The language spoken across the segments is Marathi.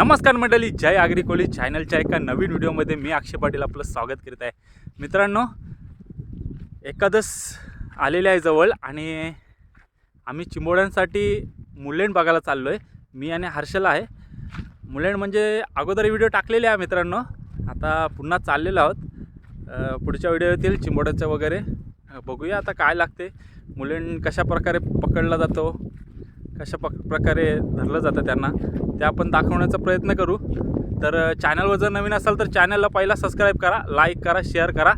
नमस्कार मंडळी जय आगरी कोळी चॅनलच्या एका नवीन व्हिडिओमध्ये मी अक्षय पाटील आपलं स्वागत करीत आहे. मित्रांनो एकादस आलेले आहे जवळ आणि आम्ही चिंबोड्यांसाठी मुलेंड बघायला चाललो आहे मी आणि हर्षल आहे. मुलेंड म्हणजे अगोदर व्हिडिओ टाकलेले आहे मित्रांनो. आता पुन्हा चाललेलो आहोत. पुढच्या व्हिडिओ येतील चिंबोड्याचं वगैरे बघूया आता काय लागते. मुलेंड कशा प्रकारे पकडला जातो कशा पक प्रकारे धरलं जातं त्यांना ते आपण दाखवण्याचा प्रयत्न करू. तर चॅनलवर जर नवीन असाल तर चॅनलला पहिला सबस्क्राईब करा लाईक करा शेअर करा.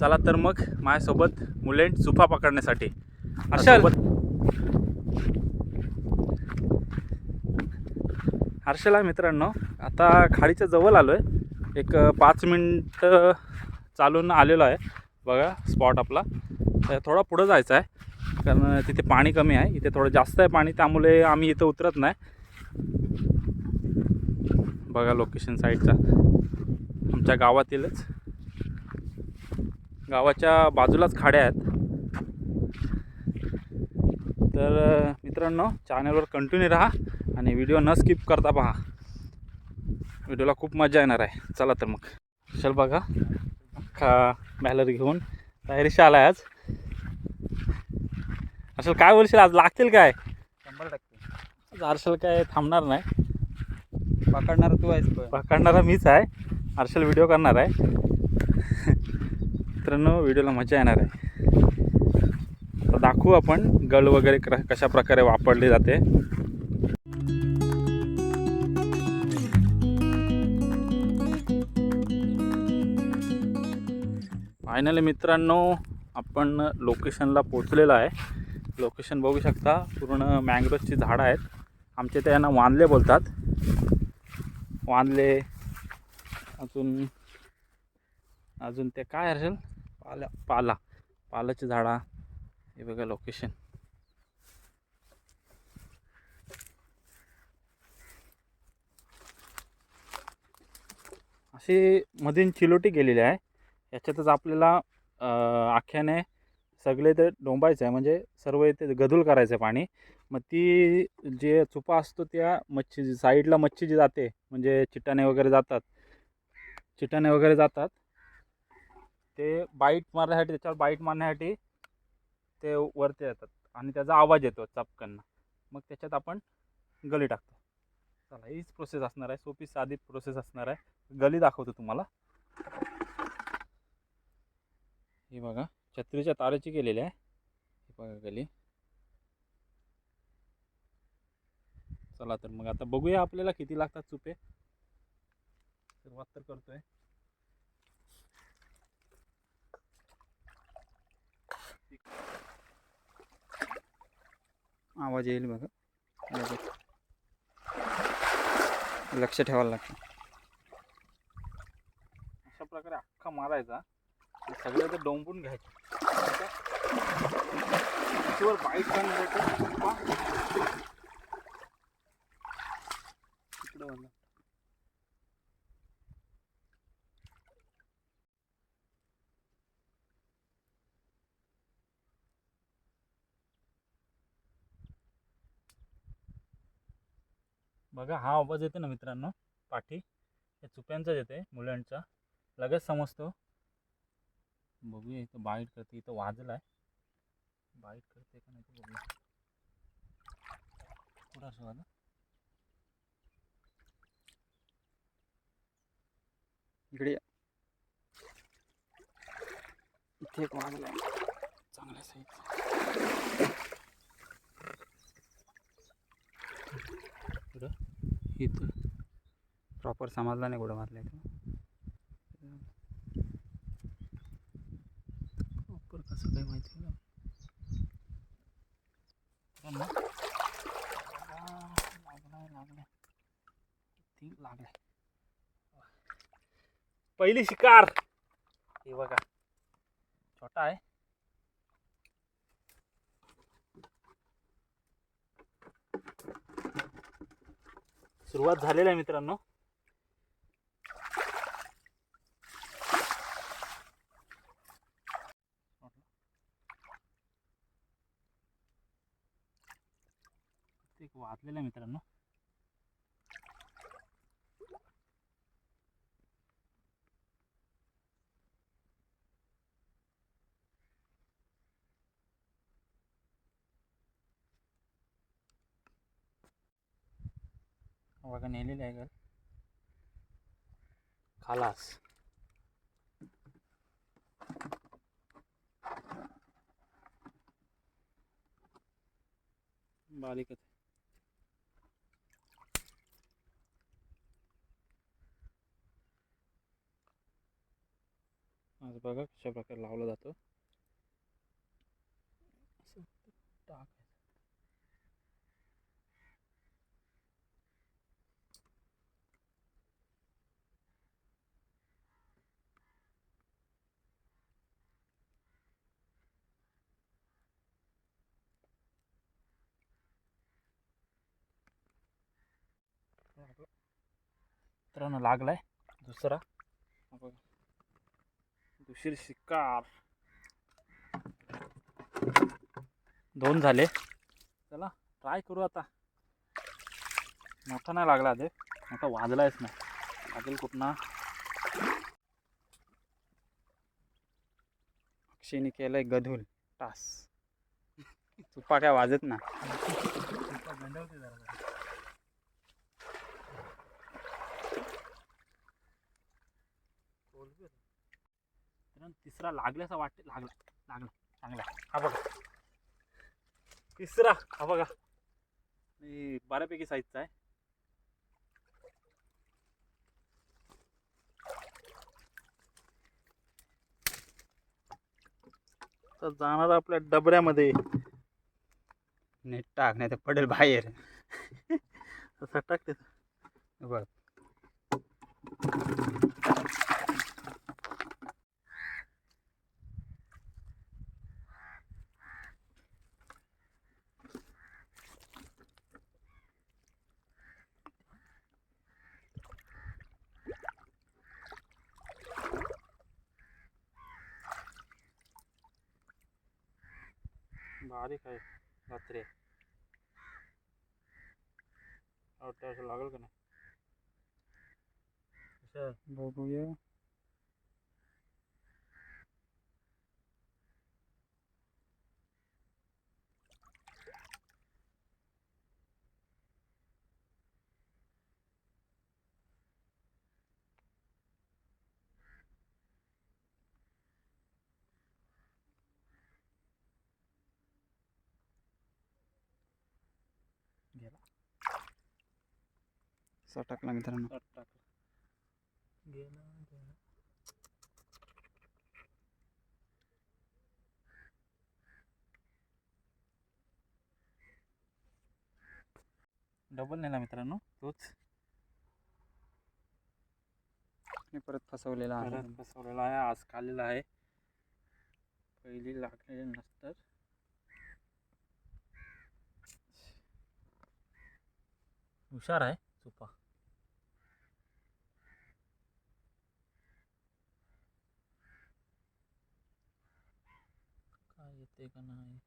चला तर मग माझ्यासोबत मुलेंड सुफा पकडण्यासाठी. हर्षल! हर्षल आहे मित्रांनो आता खाडीच्या जवळ आलो आहे एक पाच मिनटं चालून आलेलो आहे. बघा स्पॉट आपला. तर थोडा पुढं जायचं आहे. कारण तिथे पाणी कमी आहे. इथे थोडं जास्त आहे पाणी त्यामुळे आम्ही इथं उतरत नाही. बघा लोकेशन साईडचा आमच्या गावातीलच. गावाच्या बाजूलाच खाड्या आहेत. तर मित्रांनो चॅनलवर कंटिन्यू राहा आणि व्हिडिओ न स्किप करता पहा. व्हिडिओला खूप मजा येणार आहे. चला तर मग. चल बघा. अख्खा बॅलर घेऊन. तयारीशी आला आज. असेल काय बोलशील? आज लागतील काय? शंभर टक्के. आज हर्षल काय थांबणार नाही. पकडणार तू आहेस पकडणारा मीच आहे. हर्षल व्हिडिओ करणार आहे. मित्रांनो व्हिडिओला मजा येणार आहे. तर दाखवू आपण गळ वगैरे क कशा प्रकारे वापरली जाते. फायनली मित्रांनो आपण लोकेशनला पोचलेलो आहे. लोकेशन बघू शकता. पूर्ण मँग्रोजची झाडं आहेत. आमच्या इथे यांना वानले बोलतात. वानले अजून अजून ते काय असेल पाला पाला. पालाची झाडा. हे बघा लोकेशन अशी मधीन चिलोटी गेलेली आहे. याच्यातच आपल्याला आख्याने सगळे ते डोंबायचं आहे. म्हणजे सर्व इथे गदूल करायचं आहे पाणी. मग ती जे चुपा असतो त्या मच्छी साईडला मच्छी जी जाते म्हणजे चिटाने वगैरे जातात चिटाने वगैरे जातात. ते बाईट मारण्यासाठी त्याच्यावर बाईट मारण्यासाठी ते वरती येतात आणि त्याचा आवाज येतो चपकन. मग त्याच्यात आपण गली टाकतो. चला हीच प्रोसेस असणार आहे. सोपी साधी प्रोसेस असणार आहे. गली दाखवतो तुम्हाला. हे बघा. छत्रीच्या तारेची केलेली आहे. बघा गली. चला तर मग आता बघूया आपल्याला किती लागतात चुपे. सुरुवात तर करतोय. आवाज येईल बघा. लक्ष ठेवायला लागतं. अशा प्रकारे अख्खा मारायचा सगळं ते डोंबून घ्यायचं. त्याच्यावर बाईट बघा हा आवाज येते ना मित्रांनो पाठी. हे चुप्यांचाच येते मुलांचा. लगेच समजतो. बघूया इथं बाईट करते इथं वाजलं आहे. बाईट करते का नाही बघूया. कुठं असं वाजलं? इकडे इथे एक वाजला चांगल्या साईज इथं प्रॉपर समजला नाही कुठं मारला इथं. प्रॉपर कसं काय माहिती का पहिली शिकार. हे बघा. छोटा आहे. सुरुवात झालेली आहे मित्रांनो. तो वाचलेला आहे मित्रांनो. बघा नेलेलं आहे का खालास. बालिकच आज बघा कशा प्रकारे लावला जातो. असं. मित्रांनो लागलाय दुसरा. बघा. उशीर शिकार दोन झाले. चला ट्राय करू आता. मोठा नाही लागला ते मोठा वाजलायच नाही लागेल कुठना अक्षयने केलंय गधूल टास. चुप्पा काय वाजत ना गंडवते जरा जरा. मित्रांनो, तिसरा लागल्याचा वाटते लागला लागला चांगला हा बघा. तिसरा. हा बघा. आणि बऱ्यापैकी साईजचा आहे. तर जाणार आपल्या डबऱ्यामध्ये. नेट टाक नाही तर पडेल बाहेर. असं टाकते. बघ. बारीक आहे रात्री? वाटतं असं लागल का नाही? असं बघूया गेला असा टाकला मित्रांनो. डबल नेला मित्रांनो तोच. मी परत फसवलेला आहे. परत बसवलेला आहे आज खाल्लेला आहे. पहिली लागलेली नसतर. हुशार आहे. चुपा काय येते का नाही?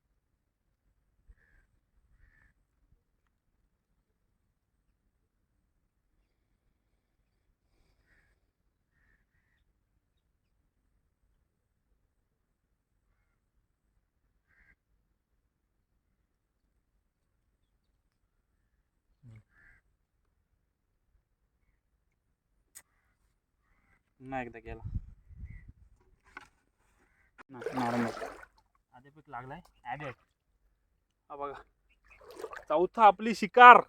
पुन्हा एकदा गेला. नॉर्मल आधी पीक लागलाय ॲडेड हा बघा. चौथा आपली शिकार.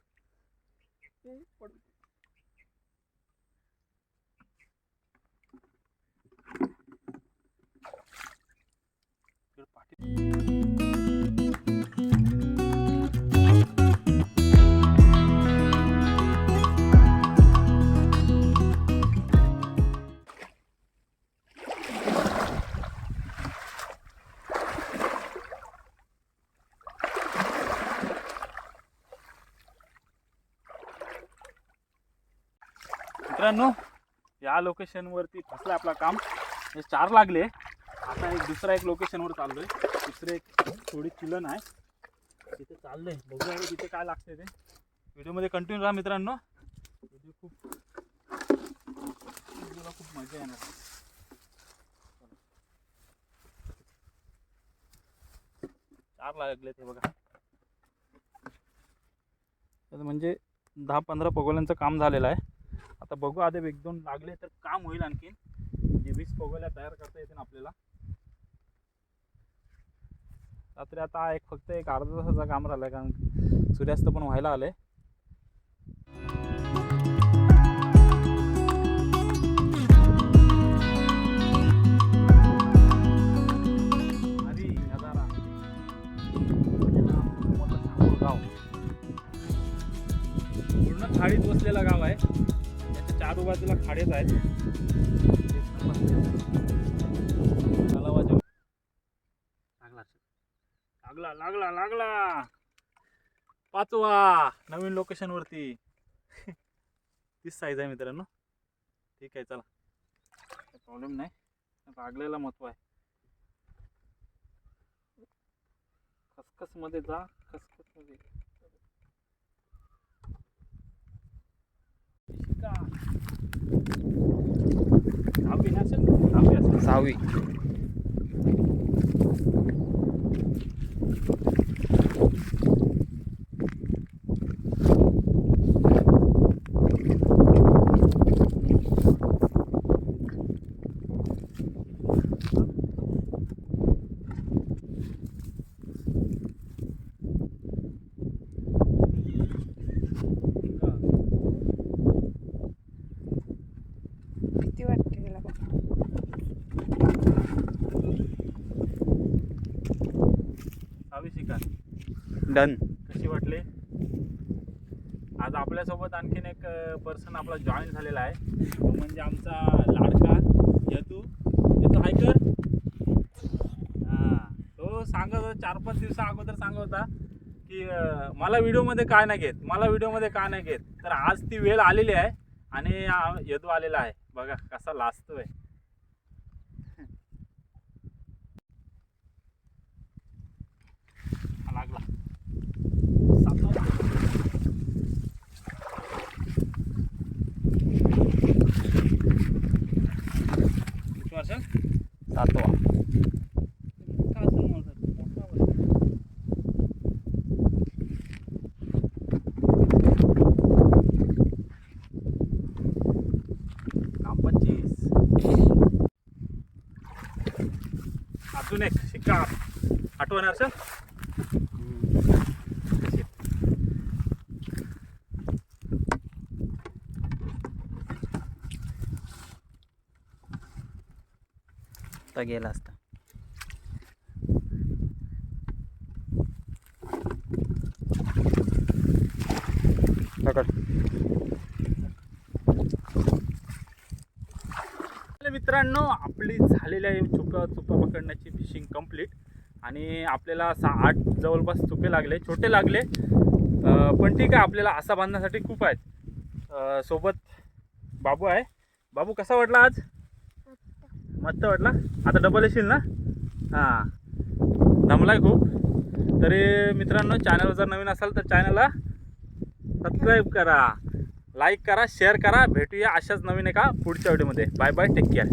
मित्रांनो या लोकेशनवरती फसलं आपलं काम. हे चार लागले. आता एक दुसरा एक लोकेशनवर चाललोय. दुसरे एक थोडी चिलन आहे. तिथे चाललंय. बघूया आता तिथे काय लागते ते. व्हिडिओमध्ये कंटिन्यू राहा मित्रांनो. व्हिडिओ खूप व्हिडिओला खूप मजा येणार चार लागले ते बघा. तर म्हणजे दहा पंधरा पगोल्यांचं काम झालेलं आहे. आता बघू आधी एक दोन लागले तर काम होईल आणखीन जे वीस पगोल्या तयार करता येतील आपल्याला. रात्री आता एक फक्त एक अर्धा तासाचं काम राहिलं आहे कारण सूर्यास्त पण व्हायला आले पूर्ण खाडीत बसलेला गाव आहे. चारू बाजूला खाडेच आहेत. तलावाच्या लागला लागला लागला. लागला पाचवा नवीन लोकेशन वरती. तीच साईज आहे मित्रांनो. ठीक आहे चला. प्रॉब्लेम नाही. लागलेला महत्त्व आहे. खसखसमध्ये जा खसखस Sawi. डन कशी वाटले? आज आपल्यासोबत आणखीन एक पर्सन आपला जॉईन झालेला आहे. तो म्हणजे आमचा लाडका यतू यतू हाय कर हां. तो सांगत होता चार पाच दिवसा अगोदर सांगत होता की मला व्हिडिओमध्ये काय नाही घेत? मला व्हिडिओमध्ये काय नाही घेत? तर आज ती वेळ आलेली आहे आणि येतो यदू आलेला आहे. बघा कसा लाजतोय हा लागला सातवा. किती वर्ष सातवा. काम पंचवीस. अजून एक शिक्का आठवण सर तर गेला असता. आपल्या मित्रांनो आपली झालेली आहे चुका चुका पकडण्याची फिशिंग कंप्लीट आणि आपल्याला सहा आठ जवळपास चुके लागले छोटे लागले. पण ठीक आहे आपल्याला असा बांधण्यासाठी खूप आहेत. सोबत बाबू आहे. बाबू कसा वाटला आज? मस्त वाटला. आता डबल येशील ना? हां. दमलाय खूप. तरी मित्रांनो चॅनल जर नवीन असाल तर चॅनलला सबस्क्राईब करा. लाईक करा शेअर करा. भेटूया अशाच नवीन एका पुढच्या व्हिडिओमध्ये बाय बाय टेक केअर